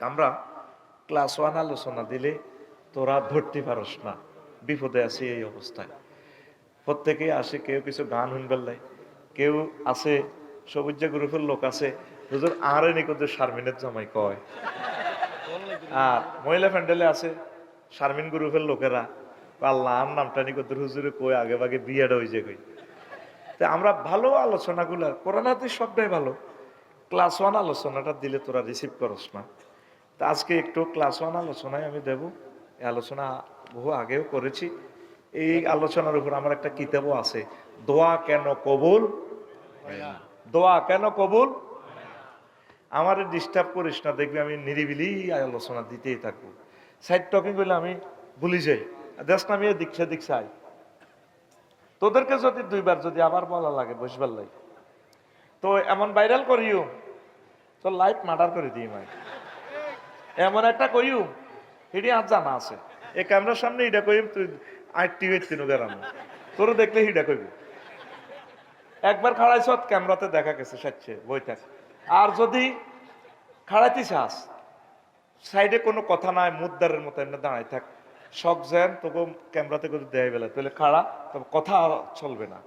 আমরা class one আলোচনা দিলে তোরা ধরতে পারস না। বিপদে আছি এই অবস্থায়। প্রত্যেকেই আসে, কেউ কিছু গান শুনবার লাই, কেউ আছে, সবুজ গ্রুপের লোক আছে, হুজুর আরে নিকটে শারমিনের জামাই কয়। আর মহিলা প্যান্ডেলে আছে, শারমিন গ্রুপের লোকেরা আল্লাহ, আর নামটা নিকটে হুজুরে কই আগে ভাগে বিয়েটা হয়েছে কই। তা আমরা ভালো আলোচনাগুলো কোরআনাতে সবটাই ভালো ক্লাস ওয়ান আলোচনাটা দিলে তোরা রিসিভ করস না। তা আজকে একটু ক্লাস ওয়ান আলোচনায় আমি দেব। এই আলোচনা বহু আগেও করেছি। এই আলোচনার উপর আমার একটা কিতাবও আছে। দোয়া কেন কবুল? দোয়া কেন কবুল? আমার ডিস্টার্ব করিস না, দেখবি আমি নিরিবিলি আলোচনা দিতেই থাকব। সাইড টকিং করলে আমি ভুলি যাই। দেশ নামিয়ে দীক্ষা দীক্ষায় তোদেরকে যদি দুইবার যদি আবার বলা লাগে, বসবার লাগে। তো এমন ভাইরাল করিও। তো লাইফ মার্ডার করে দিই মাই এমন একটা কইও হিডি আর জানা আছে। এই ক্যামেরার সামনে হিডা কইম তুই আইটি হইতে তিনুগার আমি তোর দেখলে হিডা কইবি। একবার খাড়াইছ ক্যামেরাতে দেখা গেছে সাচ্ছে বইটা আর যদি খাড়াইতে চাস সাইডে কোনো কথা নাই মুদ্দারের মতো এমনি দাঁড়াই থাক। শখ যেন তোকে ক্যামেরাতে করে দেয় বেলা তাহলে খাড়া তবে কথা আর চলবে না।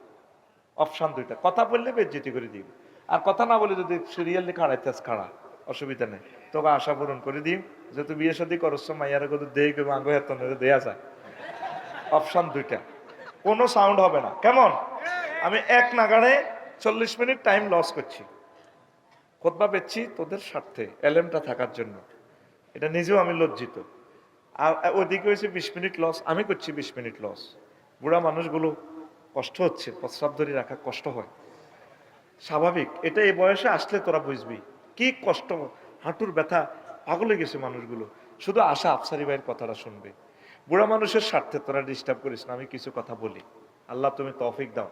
অপশান দুইটা কথা বললে বেজ্জিতি করে দিবি। আর কথা না বলে যদি সিরিয়ালি খাড়াইতে খাড়া। অসুবিধা নেই। তোকে আশা পূরণ করে দিম যেহেতু বিয়ে শাদি করছ মাইয়ার কত দেই কেউ আঙ্গ দেয়া যায় অপশান দুইটা। কোনো সাউন্ড হবে না। কেমন? আমি এক নাগাড়ে চল্লিশ মিনিট টাইম লস করছি। খোদবা পেচ্ছি তোদের স্বার্থে এলএমটা থাকার জন্য। এটা নিজেও আমি লজ্জিত। আর ওইদিকে হয়েছে বিশ মিনিট লস আমি করছি বিশ মিনিট লস বুড়া মানুষগুলো কষ্ট হচ্ছে, প্রস্রাব ধরে রাখা কষ্ট হয়। স্বাভাবিক, এটা এই বয়সে আসলে তোরা বুঝবি। কি কষ্ট হাঁটুর ব্যথা পাগলে গেছে মানুষগুলো। শুধু আশা আফসারি ভাইয়ের কথাটা শুনবে। বুড়া মানুষের স্বার্থে তোরা ডিস্টার্ব করিস না আমি কিছু কথা বলি। আল্লাহ তুমি তৌফিক দাও।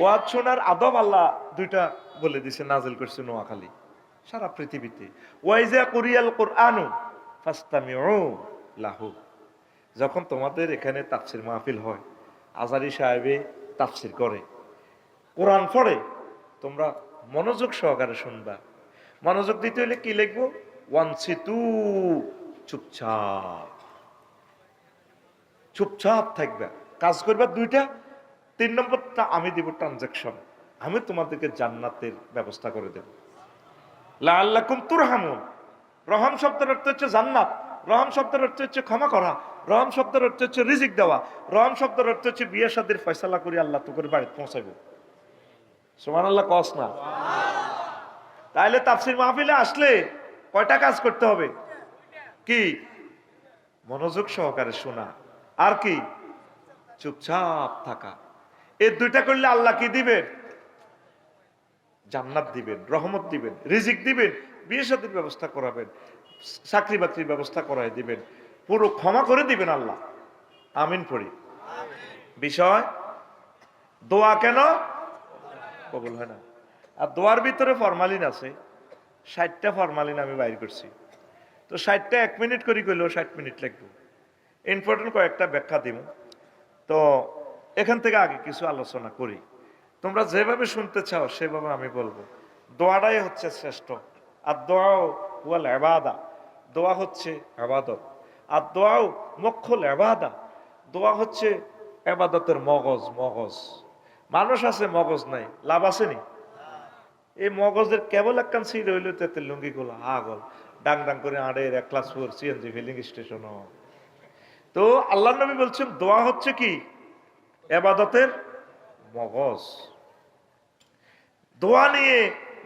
ওয়াজ শোনার আদব আল্লাহ দুইটা বলে দিছে নাজিল করছে নোয়াখালী সারা পৃথিবীতে। ওয়াইজা কুরিয়াল কোরআনু ফাস্তামিউ লাহু। যখন তোমাদের এখানে তাফসির মাহফিল হয় আজারি সাহেবে তাফসির করে কোরআন পড়ে তোমরা মনোযোগ সহকারে শুনবা। মনোযোগ দিতে হলে কি লিখব? ওয়ান সিতু চুপচাপ। চুপচাপ থাকবে। কাজ করবে দুইটা, তিন নম্বরটা আমি দিব ট্রানজাকশন আমি তোমাদেরকে জান্নাতের ব্যবস্থা করে দেব। লাল্লাকুম তুরহামুন। রহম শব্দের অর্থ হচ্ছে জান্নাত। রহম শব্দের অর্থ হচ্ছে ক্ষমা করা। রহম শব্দের অর্থ হচ্ছে রিজিক দেওয়া। রহম শব্দের অর্থ হচ্ছে বিয়ে শাদির ফয়সালা করে আল্লাহ তোকে বাড়িতে পৌঁছাইব। সোমান আল্লাহ কস না। তাইলে তাফসির মাহফিলে আসলে কয়টা কাজ করতে হবে? কি? মনোযোগ সহকারে শোনা। আর কি? চুপচাপ থাকা। এই দুইটা করলে আল্লাহ কি দিবেন? জান্নাত দিবেন, রহমত দিবেন, রিজিক দিবেন, বিয়ে সাথীর ব্যবস্থা করাবেন, চাকরি বাকরির ব্যবস্থা করাই দিবেন, পুরো ক্ষমা করে দিবেন আল্লাহ। আমিন পড়ি। বিষয়, দোয়া কেন? কবুল হয় না। আর দোয়ার ভিতরে ফরমালিন আছে। ষাটটা ফরমালিন আমি বাইর করছি। তো ষাটটা এক মিনিট করি করলেও ষাট মিনিট লাগবে। ইম্পর্টেন্ট কয়েকটা ব্যাখ্যা দিব। তো এখান থেকে আগে কিছু আলোচনা করি। তোমরা যেভাবে শুনতে চাও, সেভাবে আমি বলব। দোয়াটাই হচ্ছে শ্রেষ্ঠ। আর দোয়াও ওয়াল এবাদা দোয়া হচ্ছে আবাদত আর দোয়াও মক্ষল এবাদা দোয়া হচ্ছে এবাদতের মগজ মগজ। মানুষ আছে মগজ নাই, লাভ আছে নি? এই মগজের কেবল একখান সিট হইল, তেতে লুঙ্গি গুলো আগল ডাং ডাং করে আড়ের এক class four CNG filling station তো আল্লাহ নবী বলছেন, দোয়া হচ্ছে কি? এবাদতের মগজ। দোয়া নিয়ে,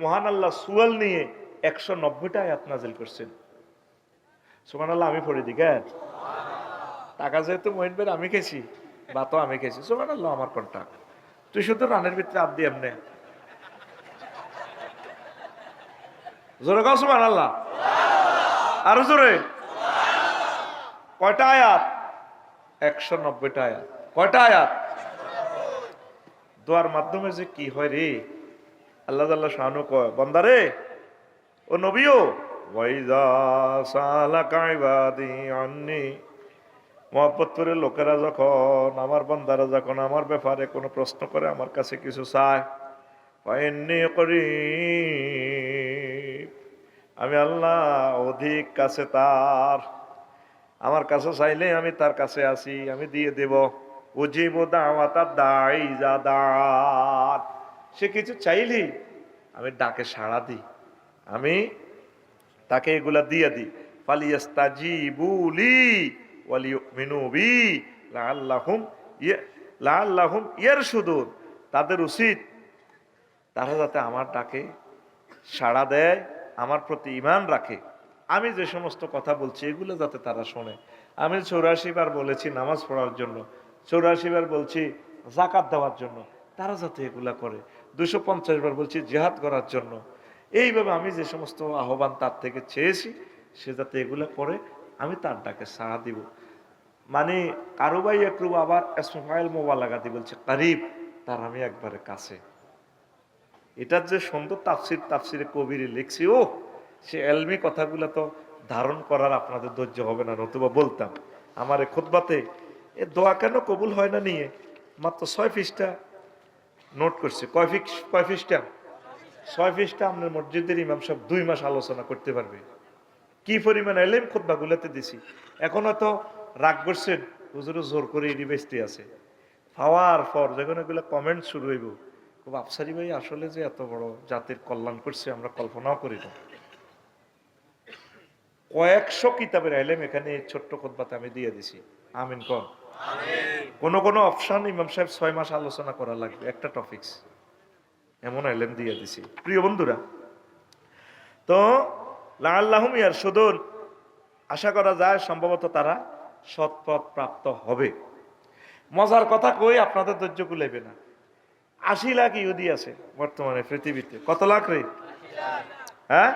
মহান আল্লাহ সুয়াল নিয়ে একশো নব্বইটা আয়াত নাজিল করছেন। সুমান আল্লাহ আমি পড়ে দিই কেন টাকা যেহেতু মহিন বের আমি খেয়েছি বা তো আমি খেয়েছি। সুমান আল্লাহ আমার কন্টাক্ট তুই শুধু রানের ভিতরে আপ দিয়ে এমনি। জোরে কাউ সুমান আল্লাহ আরও জোরে। কয়টা আয়াত? একশো নব্বইটা আয়াত। কয়টা আয়াত? দোয়ার মাধ্যমে যে কি হয় রে? আল্লাহ আল্লাহ শাহানু কয় বন্দারে ও নবীও ওয়াইদা সালাকা ইবাদি আন্নি মহব্বত করে লোকেরা যখন, আমার বন্দারা যখন আমার ব্যাপারে কোনো প্রশ্ন করে, আমার কাছে কিছু চায় করি আমি আল্লাহ অধিক কাছে তার। আমার কাছে চাইলে আমি তার কাছে আসি, আমি দিয়ে দেব। উজিব দাই সে কিছু চাইলেই আমি ডাকে সাড়া দিই। আমি তাকে এগুলা দিয়ে দিই। ইয়া তাদের উচিত, তারা যাতে আমার ডাকে সাড়া দেয়। আমার প্রতি ইমান রাখে। আমি যে সমস্ত কথা বলছি, এগুলো যাতে তারা শোনে। আমি চৌরাশি বার বলেছি নামাজ পড়ার জন্য। চৌরাশি বার বলছি জাকাত দেওয়ার জন্য। তারা যাতে এগুলা করে। দুশো পঞ্চাশ বার বলছি জেহাদ করার জন্য। এইভাবে আমি যে সমস্ত আহ্বান তার থেকে চেয়েছি, সে যাতে এগুলা করে, আমি তার ডাকে সাড়া দিব। মানে কারোবাই একরু আবার এসমাইল মোবালাগাতি বলছে, কারিব, তার আমি একবারে কাছে। এটার যে সুন্দর তাফসির, তাফসিরে কবিরে লিখছি, ও, সে এলমি কথাগুলো তো ধারণ করার আপনাদের ধৈর্য হবে না, নতুবা বলতাম। আমার এ খুতবাতে এ দোয়া কেন কবুল হয় না নিয়ে মাত্র ছয় ফিসটা নোট করছে। কয় ফিস কয় ফিসটা ছয় ফিসটা আপনার মসজিদের ইমাম সব দুই মাস আলোচনা করতে পারবে। কি পরিমাণ এলেম খুতবাগুলোতে দিছি। এখন হয়তো রাগ করছেন হুজুরও জোর করে এটি আছে। পাওয়ার পর যখন এগুলো কমেন্ট শুরু হইব খুব আফসারি ভাই আসলে যে এত বড় জাতির কল্যাণ করছে আমরা কল্পনাও করি না। কয়েকশো কিতাবের আইলেম এখানে ছোট্ট খোদবাতে আমি দিয়ে দিছি। আমিন কন। কোন কোন অপশন ইমাম সাহেব ছয় মাস আলোচনা করা লাগবে একটা টপিকস। এমন আইলেম দিয়ে দিছি। প্রিয় বন্ধুরা তো লাল্লাহম ইয়ার সুদন আশা করা যায় সম্ভবত তারা সৎপথ প্রাপ্ত হবে। মজার কথা কই আপনাদের ধৈর্য কুলাইবে না। আশি লাখ ইহুদি আছে বর্তমানে পৃথিবীতে। কত লাখ রে? হ্যাঁ।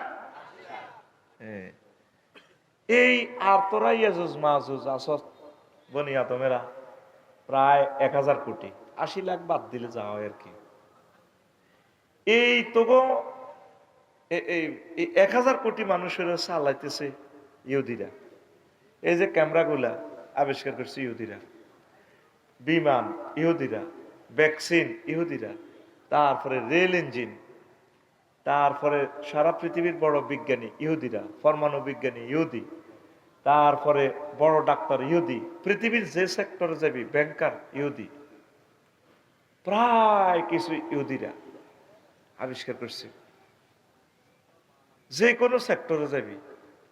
এই আর তোরা ইয়াজুজ মাহুজ আসত, বনি আতমেরা প্রায় এক হাজার কোটি। আশি লাখ বাদ দিলে যাওয়া হয় আর কি। এই এই এই এক হাজার কোটি মানুষের চালাইতেছে ইহুদিরা। এই যে ক্যামেরাগুলা আবিষ্কার করছে ইহুদিরা। বিমান, ইহুদিরা। ভ্যাকসিন ইহুদিরা। তারপরে রেল ইঞ্জিন। তারপরে সারা পৃথিবীর বড় বিজ্ঞানী ইহুদিরা, পরমাণু বিজ্ঞানী ইহুদি। তারপরে বড় ডাক্তার ইহুদি। পৃথিবীর যে সেক্টরে যাবি ব্যাংকার ইহুদি। প্রায় কিছু ইহুদিরা আবিষ্কার করছে। যে কোনো সেক্টরে যাবি,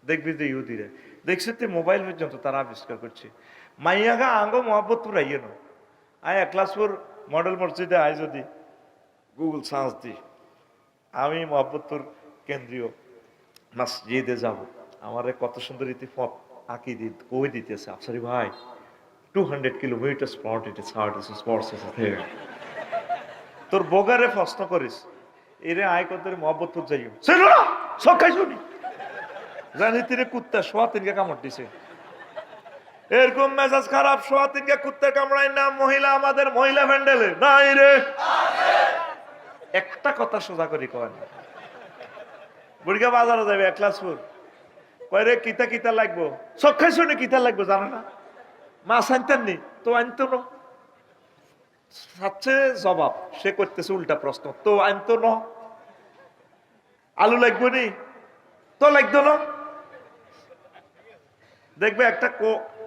দেখবি যে ইহুদিরা। দেখছি তুই মোবাইল পর্যন্ত তারা আবিষ্কার করছে। মাইয়াগা আঙ্গ মোহাম্মত পুরা ইয়ে নো। আয় একলাসপুর মডেল মসজিদে আয় যদি গুগল সার্চ দি, আমি মোহাম্মদপুর কেন্দ্রীয় মসজিদে যাব। আমার কত সুন্দর পথ আঁকি দি, কই দিতেছে আফসারি ভাই? Two hundred kilometre spot it spots তোর বগারে প্রশ্ন করিস, এরে আয় কত মোহাম্মদপুর না, সব খাই শুনি জানি তিরে কুত্তা, সোয়া তিনকে কামড় দিছে। এরকম মেজাজ খারাপ, সোয়া তিনকে কুত্তা কামড়ায়, না, মহিলা, আমাদের মহিলা ভ্যান্ডেলে। নাই রে। একটা কথা সোজা করি কয় না। বুড়িগা বাজারে যাবে একলাসপুর কয় রে, কিতা কিতা লাগবো? সব খাই শুনি কিতা লাগবো, জানো না? মাছ আনতেন নি? তো আনতো না। সাচ্ছে জবাব, সে করতেছে উল্টা প্রশ্ন। তো আনতো ন। আলু লাগবো নি? তো লাগতো না। দেখবে একটা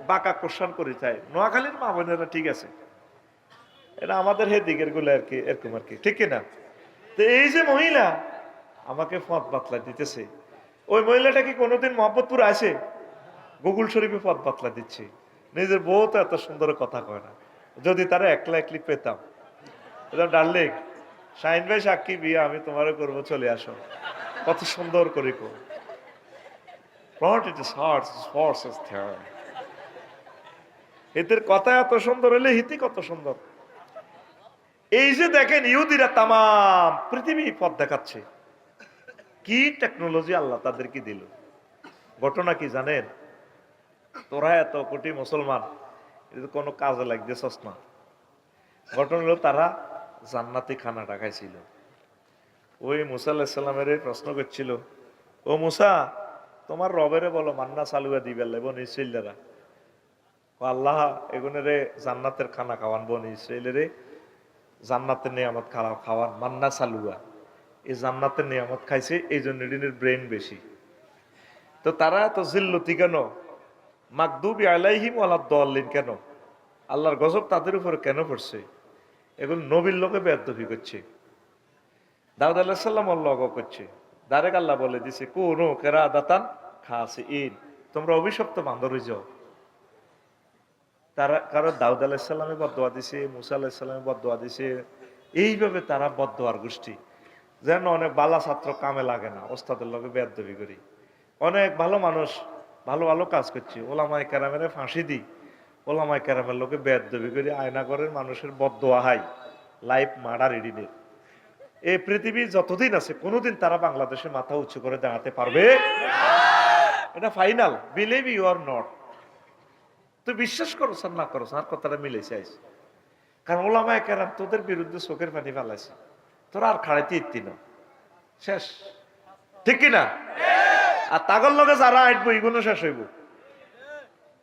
বাঁকা কোশ্চান করে চাই নোয়াখালীর মা বোনেরা ঠিক আছে। এটা আমাদের হে দিকেরগুলো আর কি এরকম আর কি। ঠিক না তো এই যে মহিলা আমাকে পথ বাতলা দিতেছে। ওই মহিলাটা কি কোনোদিন মোহাম্মদপুর আসে গুগল শরীফে পথ বাতলা দিচ্ছে। নিজের বউ তো এত সুন্দর কথা কয় না। যদি তারা একলা একলি পেতাম। ডার্লিং শাহিন ভাই সাক্ষী বিয়ে আমি তোমারও করব চলে আসো। কত সুন্দর করে কর But it is hard, it is force. এদের কথা এত সুন্দর হলে হিতি কত সুন্দর? এই যে দেখেন ইহুদিরা তাম পৃথিবী পথ দেখাচ্ছে। কি টেকনোলজি আল্লাহ তাদেরকে দিল? ঘটনা কি জানেন? তোরা এত কোটি মুসলমান এটা কোনো কাজে লাগতেছস না ঘটনা হলো তারা জান্নাতি খানাটা খাইছিল ওই মুসা আল্লাহিসাল্লামের প্রশ্ন করছিল, ও মুসা, তোমার রবেরে বলো মান্না চালুয়া দিবে ইসরাইলেরা ও আল্লাহ এগুনেরে জান্নাতের খানা খাওয়ান, বন ইসরাইলেরে জান্নাতের নিয়ামত খাওয়া, খাওয়ান। মান্না সালুয়া, এই জান্নাতের নিয়ামত খাইছে এই জন্য এডিনের ব্রেন বেশি। তো তারা এত জিল্লতি কেন? মাকদুবি আলাইহিম আলাদ দলিন কেন? আল্লাহর গজব তাদের উপরে কেন পড়ছে? এগুলো নবীর লোকে বেদবি করছে। দাউদ আল্লাহ সাল্লাম লগ করছে। দারেক আল্লাহ বলে দিছে, কোন কেরা দাতান খাসি ইন তোমরা অভিশপ্ত বান্দর যাও। তারা কারও দাউদ আলাহিসাল্লামে বদোয়া দিছে, মুসা আলাহিসাল্লামে বদোয়া দিছে, এইভাবে তারা বদোয়ার গোষ্ঠী। যেন অনেক বালা ছাত্র কামে লাগে না, ওস্তাদের লগে বেদবি করি। অনেক ভালো মানুষ, ভালো ভালো কাজ করছে। ওলামাই ক্যারামের ফাঁসি দিই। ওলামাই ক্যারামের লোকে বেদবি করি, আয়না করেন মানুষের বদোয়া হাই। লাইফ মার্ডার এডিনের এই পৃথিবী যতদিন আছে, কোনোদিন তারা বাংলাদেশে মাথা উঁচু করে দাঁড়াতে পারবে? এটা final. Believe you or not. তুই বিশ্বাস করো স্যার না করো স্যার কথাটা মিলে চাইছ কারণ ওলামায় কেরাম তোদের বিরুদ্ধে চোখের পানি ফেলাইছে। তোরা আর খাড়াইতে ইত্তি না। শেষ। ঠিক কিনা আর তাগর লগে যারা আইটবো এগুলো শেষ হইব।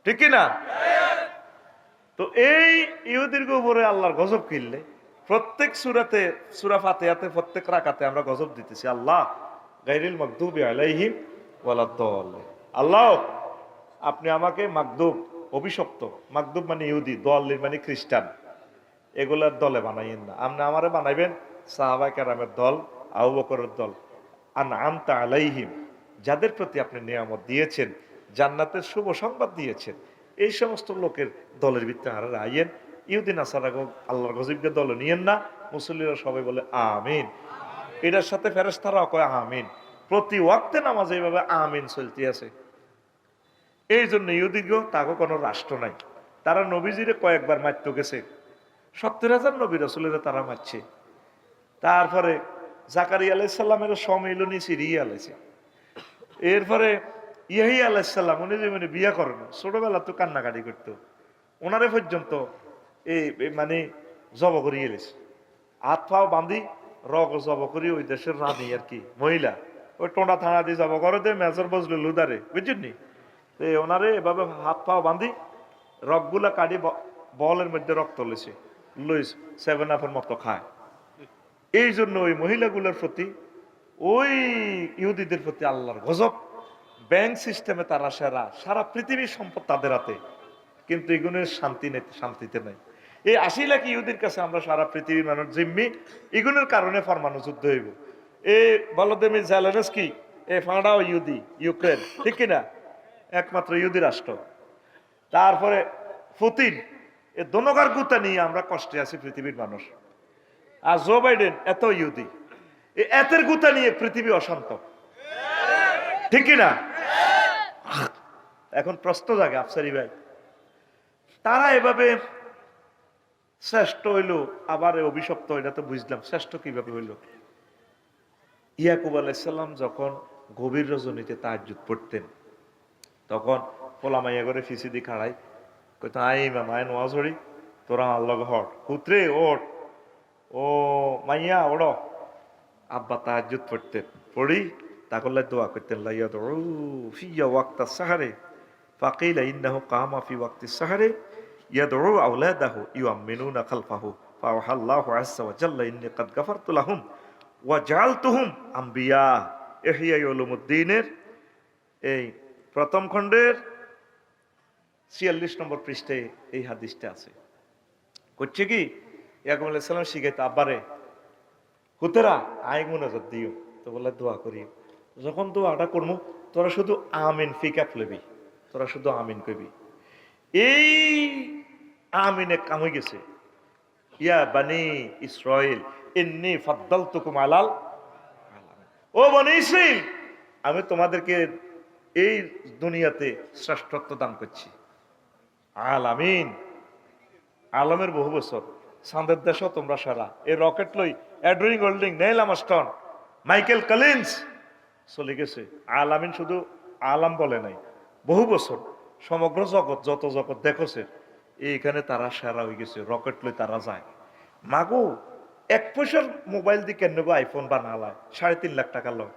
ঠিক কিনা তো এই ইহুদির উপরে আল্লাহর গজব কিনলে, প্রত্যেক সুরাতে, সুরা ফাতেহাতে, প্রত্যেক রাকাতে আমরা গজব দিতেছি, আল্লাহ গাইরিল মকদুবি আলাইহিম ওয়ালাদ্দাল আল্লাহ, আপনি আমাকে মাকদুব অভিশপ্ত। মাকদুব মানে ইহুদি দলিল মানে খ্রিস্টান। এগুলার দলে বানাইয়েন না। আপনি আমারে বানাইবেন সাহাবা কেরামের দল, আবু বকরের দল। আন আমতা আলাইহিম, যাদের প্রতি আপনি নিয়ামত দিয়েছেন, জান্নাতের শুভ সংবাদ দিয়েছেন, এই সমস্ত লোকের দলের ভিত্তি হারা আইয়েন। ইহুদিন আসারা আল্লাহর গজিবকে দলে নিয়েন না। মুসল্লিরা সবাই বলে, আমিন। এটার সাথে ফেরেস্তারাও কয়, আমিন। প্রতি ওয়াক্তে নামাজ এইভাবে আমিন চলতে আছে। এই জন্য ইহুদিগো তাকে কোনো রাষ্ট্র নাই। তারা নবীজিরে কয়েকবার মারত গেছে। সত্তর হাজার নবী রসুলেরা তারা মারছে তারপরে জাকারি আলাইসাল্লামের সমিলনী সিরিয়া আলাইছে। এরপরে ইয়াহি আলাইসাল্লাম উনি যে মানে বিয়া করেন, ছোটবেলা তো কান্নাকাটি করতো। ওনারে পর্যন্ত এই মানে জব করিয়ে এলেছে হাত পাও বান্ধি রগ জব করি ওই দেশের রানী আর কি, মহিলা। ওই টোনা থানা দিয়ে জব করে দে মেজর বজলু লুদারে বুঝছেন তো ওনারে এভাবে হাত পাও বান্ধি রগগুলা কাটি বলের মধ্যে রক্ত লেছে লুইস সেভেন আপের মতো খায়। এই জন্য ওই মহিলাগুলোর প্রতি, ওই ইহুদিদের প্রতি আল্লাহর গজব। ব্যাংক সিস্টেমে তারা সেরা। সারা পৃথিবীর সম্পদ তাদের হাতে। কিন্তু এগুলোর শান্তি নেই, শান্তিতে নাই। এই আশি লাখ ইহুদির কাছে আমরা সারা পৃথিবীর মানুষ জিম্মি, এগুলোর কারণে ফরমানো যুদ্ধ হইব। এই বলদেমি জেলেনস্কি, এ ফাঁড়াও ইহুদি, ইউক্রেন, ঠিক কিনা? একমাত্র ইহুদি রাষ্ট্র। তারপরে পুতিন, এ দনগার গুতা নিয়ে আমরা কষ্টে আছি পৃথিবীর মানুষ। আর জো বাইডেন এত ইহুদি এতের গুতা নিয়ে পৃথিবী অশান্ত। ঠিক কিনা এখন প্রশ্ন জাগে আফসারি ভাই, তারা এভাবে শ্রেষ্ঠ হইল, আবার অভিশপ্ত এটা তো বুঝলাম। শ্রেষ্ঠ কীভাবে হইল? ইয়াকুব আলাইসাল্লাম যখন গভীর রজনীতে তাহাজুদ পড়তেন তখন পোলা মাইয়া করে ফিসি দি খাড়াই কইতো আই মামায় নোয়া ঝড়ি তোরা আল্লাহ হট। পুত্রে ওট ও মাইয়া, ওড়। আব্বা তাহাজুদ পড়তেন পড়ি তাকল্লা দোয়া করতেন লাইয়া তো ফিয়া ওয়াক্তা সাহারে, ফাকিলা ইন্নাহু কামা ফি ওয়াক্তি সাহারে ইয়াদউ আওলাদাহু ইউআমিনুনা খালফাহু, ফাওহাল্লাহু আযজা ওয়া জাল্লা ইন্নী কাদ গাফারতু লাহুম ওয়া জাআলতুহুম আম্বিয়া। ইহইয়া উলুমুদ্দিনের এই প্রথম খণ্ডের ছিয়াল্লিশ নম্বর পৃষ্ঠে এই হাদিসটা আছে। করছে কি? ইয়াকুব আলাইসাল্লাম শিখাইতে আব্বারে, হুতেরা আই মুনাজাত দিও। তো বলে দোয়া করি। যখন দোয়াটা করব তোরা শুধু আমিন ফিকাপ লবি। তোরা শুধু আমিন কবি এই আমিনে কাম হয়ে গেছে। ইয়া বানি ইসরাইল ইন্নি ফাদ্দালতুকুম আলাল ও বনি ইসরাইল আমি তোমাদেরকে এই দুনিয়াতে শ্রেষ্ঠত্ব দান করছি। আলামিন আলমের বহু বছর। সান্দের দেশও তোমরা সারা। এই রকেট লই অ্যাড্রিং হোল্ডিং নেইল আমস্টন মাইকেল কালিন্স চলে গেছে। আলামিন শুধু আলাম বলে নাই, বহু বছর সমগ্র জগৎ, যত জগৎ দেখছে, এইখানে তারা সেরা হয়ে গেছে, রকেট লই তারা যায়। মাগো, এক পয়সার মোবাইল দিয়ে কেন আইফোন বানালায়? সাড়ে তিন লাখ টাকা লয়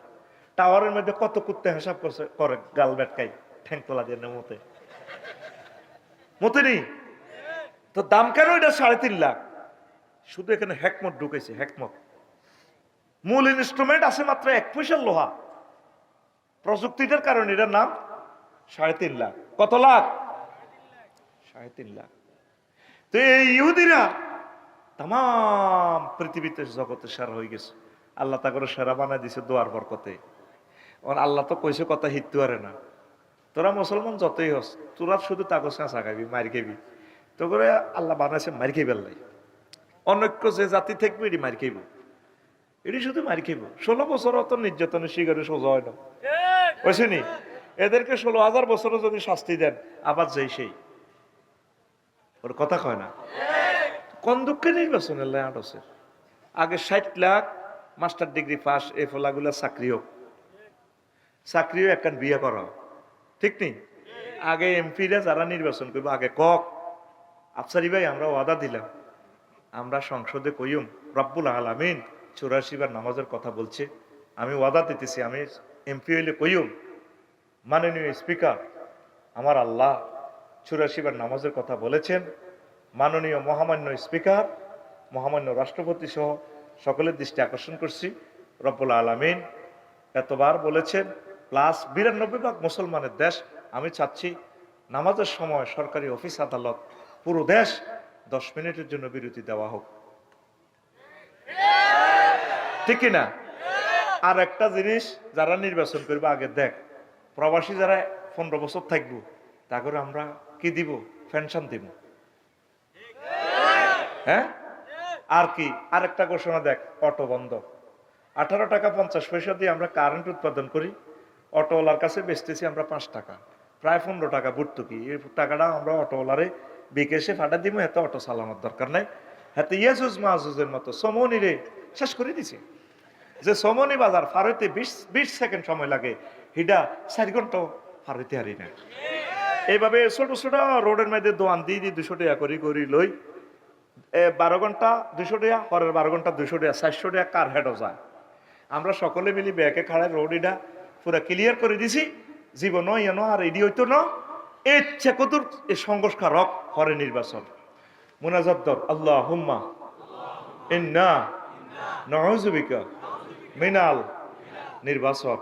টাওয়ারের মধ্যে কত কুত্তে হিসাব করছে, করে, গাল বেটকাই ঠ্যাংতলা দিয়ে মতে মতে। নেই তো দাম কেন এটা সাড়ে তিন লাখ? শুধু এখানে হ্যাকমত ঢুকেছে হ্যাকমত মূল ইনস্ট্রুমেন্ট আছে মাত্র এক পয়সার লোহা। প্রযুক্তিটার কারণে এটার নাম সাড়ে তিন লাখ। কত লাখ? সাড়ে তিন লাখ। তো এই ইহুদিরা তাম পৃথিবীতে জগতে সেরা হয়ে গেছে। আল্লাহ তা করে সেরা বানাই দিছে দোয়ার বরকতে। ওর আল্লাহ তো কইছে কথা হিত্তু আরে না। তোরা মুসলমান যতই হস, তোরা শুধু তাকে চেঁচা খাবি, মার খেবি। তো করে আল্লাহ বানাইছে মার খেয়ে বেল্লাই অনৈক্য যে জাতি থাকবে, এটি মার খেইব এটি শুধু মার খেইব ষোলো বছর অত নির্যাতনের শিকারে সোজা হয় না। বুঝছিনি এদেরকে ষোলো হাজার বছরও যদি শাস্তি দেন, আবার যেই সেই। ওর কথা কয় না? কোন দুঃখে নির্বাচন আটসের আগে ষাট লাখ মাস্টার ডিগ্রি পাস, এ ফলাগুলা চাকরি হোক। চাকরিও একখান বিয়ে করা ঠিক নেই? আগে এমপিরা যারা নির্বাচন করব, আগে কক। আফসারি ভাই, আমরা ওয়াদা দিলাম। আমরা সংসদে কইম, রব্বুল আলামিন চৌরাশি বার নামাজের কথা বলছে। আমি ওয়াদা দিতেছি, আমি এমপি হইলে কইম। মাননীয় স্পিকার, আমার আল্লাহ চুরাশি বার নামাজের কথা বলেছেন। মাননীয় মহামান্য স্পিকার, মহামান্য রাষ্ট্রপতি সহ সকলের দৃষ্টি আকর্ষণ করছি। রব্বুল আলামিন এতবার বলেছেন প্লাস বিরানব্বই ভাগ মুসলমানের দেশ, আমি চাচ্ছি নামাজের সময় সরকারি অফিস আদালত পুরো দেশ দশ মিনিটের জন্য বিরতি দেওয়া হোক। ঠিক না? আর একটা জিনিস যারা নির্বাচন করবে, আগে দেখ, প্রবাসী যারা পনেরো বছর থাকব তা করে আমরা কি দিব? পেনশন দিব। হ্যাঁ? আর কি? আরেকটা ঘোষণা দেখ, অটো বন্ধ। আঠারো টাকা পঞ্চাশ পয়সা দিয়ে আমরা কারেন্ট উৎপাদন করি। অটোওয়ালার কাছে বেচতেছি আমরা পাঁচ টাকা। প্রায় পনেরো টাকা ভর্তুকি। এই টাকাটা আমরা অটোওয়ালারে বিকেশে ফাটা দিব এত অটো চালানোর দরকার নাই। হাতে ইয়াজুজ মাহুজের মতো সমনি রে শেষ করে দিছে। যে সমনি বাজার ফারইতে বিশ বিশ সেকেন্ড সময় লাগে, হিডা চার ঘণ্টা ফারইতে হারি না। এইভাবে ছোট ছোট রোডের মধ্যে দোয়ান দিয়ে দিয়ে দুশো টাকা করি করি লই বারো ঘণ্টা দুশো টাকা, পরের বারো ঘণ্টা দুশো টাকা, চারশো টাকা কার হেডও যায়। আমরা সকলে মিলি ব্যাকে খাড়ায় রোড এটা পুরা ক্লিয়ার করে দিছি। জীবন ইয়েন আর এডি হইতো না। ইচ্ছে কতুর এ সংস্কারক হরে নির্বাচন। মুনাজাদ্দর আল্লাহ হুম্মা ইন্না। নজুবিকা মিনাল। নির্বাচন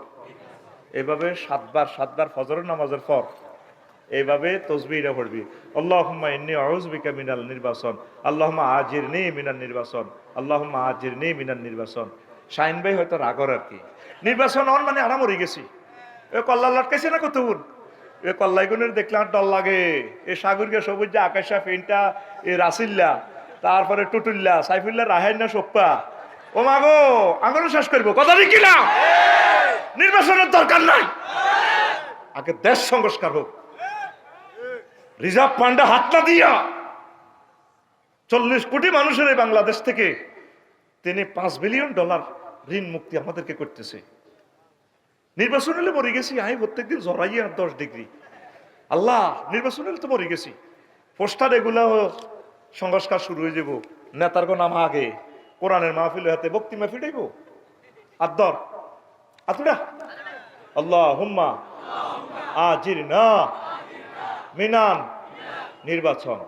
এভাবে সাতবার সাতবার ফজরের নামাজের পর এইভাবে তসবিরা পড়বি। আল্লাহুম্মা ইন্নী আউযুবিকা মিনাল নির্বাচন। আল্লাহুম্মা আজিরনি মিনাল নির্বাচন। আল্লাহুম্মা নেই মিনাল নির্বাচন। শাইন ভাই হয়তো রাগর আর কি। নির্বাচন হন মানে আরাম হয়ে গেছি। এ কল্লা লটকাইছে না কত এ কল্লাইগুনের দেখলে আর ডর লাগে। এ সাগরকে সবুজ আকাশা, ফেনটা, এ রাসিল্লা, তারপরে টুটুল্লা, সাইফুল্লাহ রাহাইনা সোপ্পা। ও মাগো আঙুল শেষ করব। কথা ঠিক না নির্বাচনের দরকার নাই। আগে দেশ সংস্কার হোক। রিজার্ভ ফান্ডে হাত না দিয়া চল্লিশ কোটি মানুষের এই বাংলাদেশ থেকে তিনি পাঁচ বিলিয়ন ডলার ঋণ মুক্তি আমাদেরকে করতেছে। নির্বাচন হলে মরে গেছি, আমি প্রত্যেকদিন জড়াই আর দশ ডিগ্রি। আল্লাহ, নির্বাচন হলে তো মরে গেছি। পোস্টার এগুলা সংস্কার শুরু হয়ে যাব। নেতার গো নাম আগে, কোরআনের মাহফিল হাতে বক্তি মাহফিল আইব আদর আতুডা আল্লাহ হুম্মা আজির না মিনান নির্বাচন।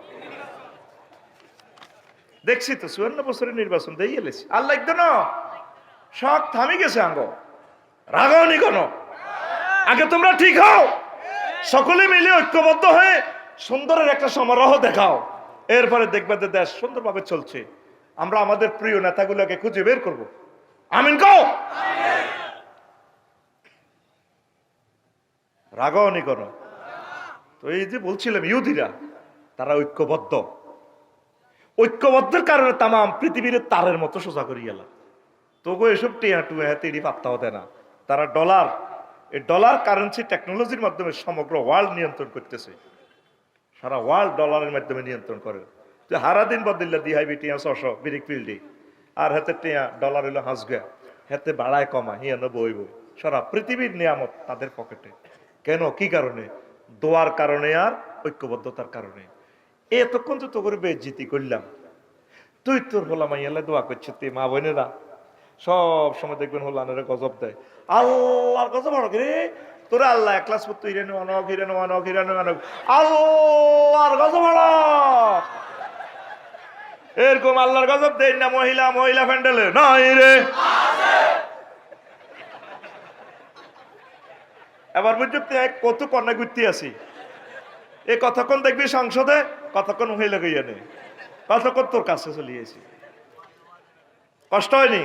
দেখছি তো চুয়ান্ন বছরের নির্বাচন দিয়ে এলেছি। আল্লাহ একদম শখ থামি গেছে আঙ্গ। রাগাওনি কোন। আগে তোমরা ঠিক হও। সকলে মিলে ঐক্যবদ্ধ হয়ে সুন্দরের একটা সমারোহ দেখাও। এরপরে দেখবে যে দেশ সুন্দরভাবে চলছে। আমরা আমাদের প্রিয় নেতাগুলোকে খুঁজে বের করব। আমিন কও। রাগাওনি কোন। তো এই যে বলছিলাম ইহুদিরা, তারা ঐক্যবদ্ধ। ঐক্যবদ্ধের কারণে তামাম পৃথিবীর তারের মতো সোজা করি গেল তবু এসব টিয়া টুয়া তেড়ি পাত্তা হতে না। তারা ডলার, এই ডলার কারেন্সি টেকনোলজির মাধ্যমে সমগ্র ওয়ার্ল্ড নিয়ন্ত্রণ করতেছে। সারা ওয়ার্ল্ড ডলারের মাধ্যমে নিয়ন্ত্রণ করে। তুই হারা দিন বদিল্লা দি হাইবি টিয়া ছশো, বিরিক ফিল্ডি। আর হাতে টিয়া ডলার হইল হাঁসগা। হাতে বাড়ায় কমা হিয়ানো বইব। সারা পৃথিবীর নিয়ামত তাদের পকেটে। কেন? কি কারণে? দোয়ার কারণে আর ঐক্যবদ্ধতার কারণে। এতক্ষণ তো তো করে বেজিতি করলাম। তুই তোর হোলা মাইয়ালে দোয়া করছে, তুই মা বোনেরা। সব সময় দেখবেন হোলানের গজব দেয়। আল্লাহর গজব আনক রে তোরা আল্লাহ এক ক্লাস পড়তো হিরেন আনক হিরেন আনক হিরেন আনক আল্লাহর গজব আনক এরকম আল্লাহর গজব দেয় না মহিলা মহিলা প্যান্ডেলে। নাই রে। এবার বুঝছি কত কন্যা ঘুরতে আছি। এ কতক্ষণ দেখবি সংসদে, কতক্ষণ হইলে গইয়া নে। কতক্ষণ তোর কাছে চলিয়েছি। কষ্ট হয়নি?